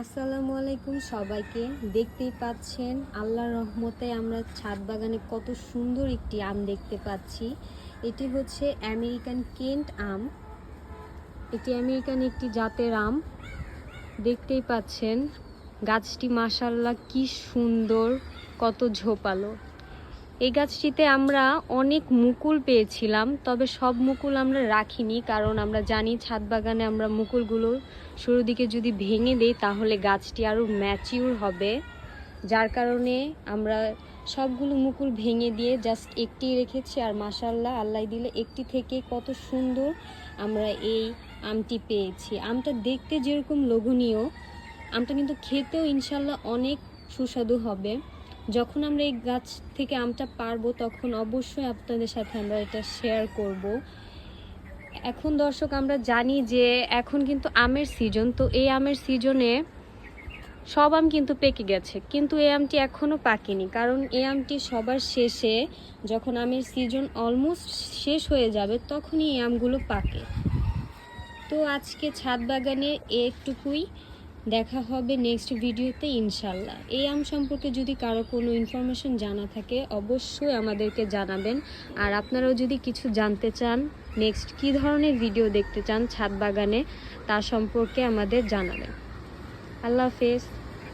আসসালামু আলাইকুম সবাইকে। দেখতেই পাচ্ছেন, আল্লাহর রহমতে আমরা ছাদ বাগানে কত সুন্দর একটি আম দেখতে পাচ্ছি। এটি হচ্ছে আমেরিকান কেন্ট আম। এটি আমেরিকান একটি জাতের আম। দেখতেই পাচ্ছেন, গাছটি মাসাল্লাহ কি সুন্দর, কত ঝোপালো। এই গাছটিতে আমরা অনেক মুকুল পেয়েছিলাম, তবে সব মুকুল আমরা রাখিনি, কারণ আমরা জানি ছাদ বাগানে আমরা মুকুলগুলো শুরুর দিকে যদি ভেঙে দেই তাহলে গাছটি আরও ম্যাচিউর হবে। যার কারণে আমরা সবগুলো মুকুল ভেঙে দিয়ে জাস্ট একটি রেখেছি আর মাসাল্লাহ আল্লাহ দিলে একটি থেকে কত সুন্দর আমরা এই আমটি পেয়েছি। আমটা দেখতে যেরকম লোভনীয়, আমটা কিন্তু খেতেও ইনশাল্লাহ অনেক সুস্বাদু হবে। যখন আমরা এই গাছ থেকে আমটা পারব, তখন অবশ্যই আপনাদের সাথে আমরা এটা শেয়ার করব। এখন দর্শক, আমরা জানি যে এখন কিন্তু আমের সিজন তো এই আমের সিজনে সব আম কিন্তু পেকে গেছে। কিন্তু এই আমটি এখনও পাকেনি, কারণ এই আমটি সবার শেষে যখন আমের সিজন অলমোস্ট শেষ হয়ে যাবে, তখনই এই আমগুলো পাকে। তো আজকে ছাদ বাগানে একটুকুই। দেখা হবে নেক্সট ভিডিওতে ইনশাল্লাহ এই আম সম্পর্কে যদি কারও কোনো ইনফরমেশন জানা থাকে, অবশ্যই আমাদেরকে জানাবেন। আর আপনারাও যদি কিছু জানতে চান নেক্সট কি ধরনের ভিডিও দেখতে চান ছাদ বাগানে, তা সম্পর্কে আমাদের জানাবেন। আল্লাহ হাফেজ।